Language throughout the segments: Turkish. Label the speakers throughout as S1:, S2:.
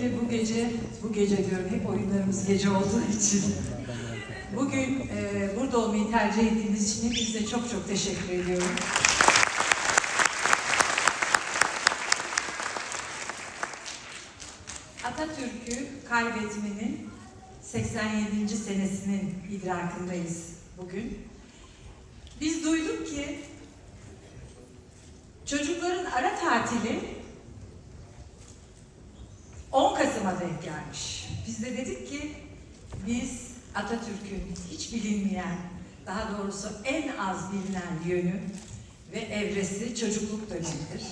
S1: Öncelikle bu gece, bu gece diyorum hep oyunlarımız gece olduğu için. Bugün e, burada olmayı tercih ettiğiniz için hepinize çok çok teşekkür ediyorum. Atatürk'ü kaybetmenin 87. senesinin idrakındayız bugün. Biz duyduk ki çocukların ara tatili 10 Kasım'a denk gelmiş. Biz de dedik ki biz Atatürk'ün hiç bilinmeyen, daha doğrusu en az bilinen yönü ve evresi çocukluk dönemidir.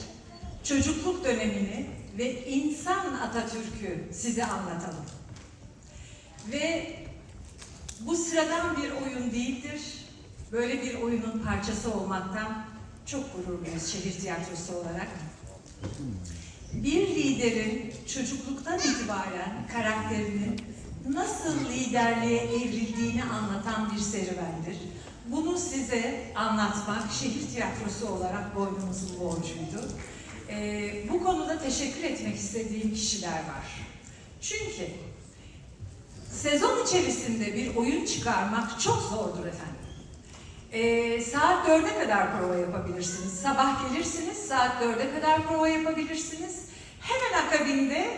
S1: Çocukluk dönemini ve insan Atatürk'ü size anlatalım. Ve bu sıradan bir oyun değildir. Böyle bir oyunun parçası olmaktan çok gururluyuz şehir tiyatrosu olarak. Bir liderin çocukluktan itibaren karakterinin nasıl liderliğe evrildiğini anlatan bir serüvendir. Bunu size anlatmak şehir tiyatrosu olarak boynumuzun borcuydu. Ee, bu konuda teşekkür etmek istediğim kişiler var. Çünkü sezon içerisinde bir oyun çıkarmak çok zordur efendim. Ee, saat 4'e kadar prova yapabilirsiniz. Sabah gelirsiniz, saat 4'e kadar prova yapabilirsiniz. Hemen akabinde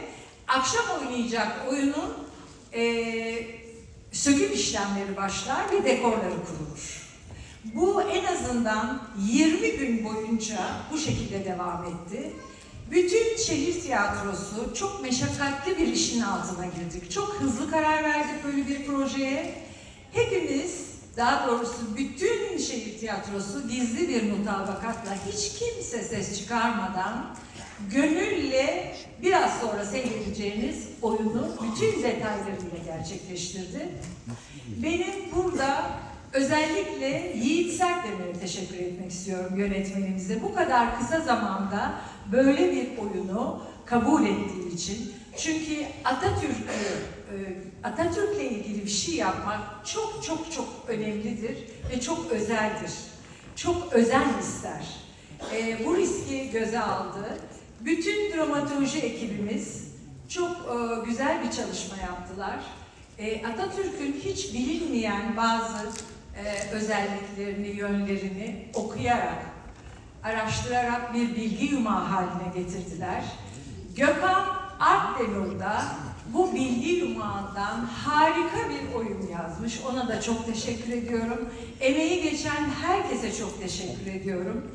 S1: akşam oynayacak oyunun e, söküm işlemleri başlar ve dekorları kurulur. Bu en azından 20 gün boyunca bu şekilde devam etti. Bütün şehir tiyatrosu çok meşakkatli bir işin altına girdik. Çok hızlı karar verdik böyle bir projeye. Hepimiz, daha doğrusu bütün şehir tiyatrosu gizli bir mutabakatla hiç kimse ses çıkarmadan gönülle biraz sonra seyredeceğiniz oyunu bütün detaylarıyla gerçekleştirdi. Benim burada özellikle Yiğit Sertdemir'e teşekkür etmek istiyorum yönetmenimize. Bu kadar kısa zamanda böyle bir oyunu kabul ettiği için. Çünkü Atatürk'ü, e, Atatürk'le ilgili bir şey yapmak çok çok çok önemlidir ve çok özeldir. Çok özen ister. E, bu riski göze aldı. Bütün dramaturji ekibimiz çok e, güzel bir çalışma yaptılar. E, Atatürk'ün hiç bilinmeyen bazı e, özelliklerini, yönlerini okuyarak, araştırarak bir bilgi yumağı haline getirdiler. Gökhan Akdenur'da bu bilgi yumağından harika bir oyun yazmış. Ona da çok teşekkür ediyorum. Emeği geçen herkese çok teşekkür ediyorum.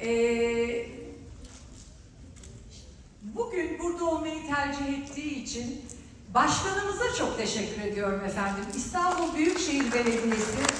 S1: Ee, bugün burada olmayı tercih ettiği için başkanımıza çok teşekkür ediyorum efendim. İstanbul Büyükşehir Belediyesi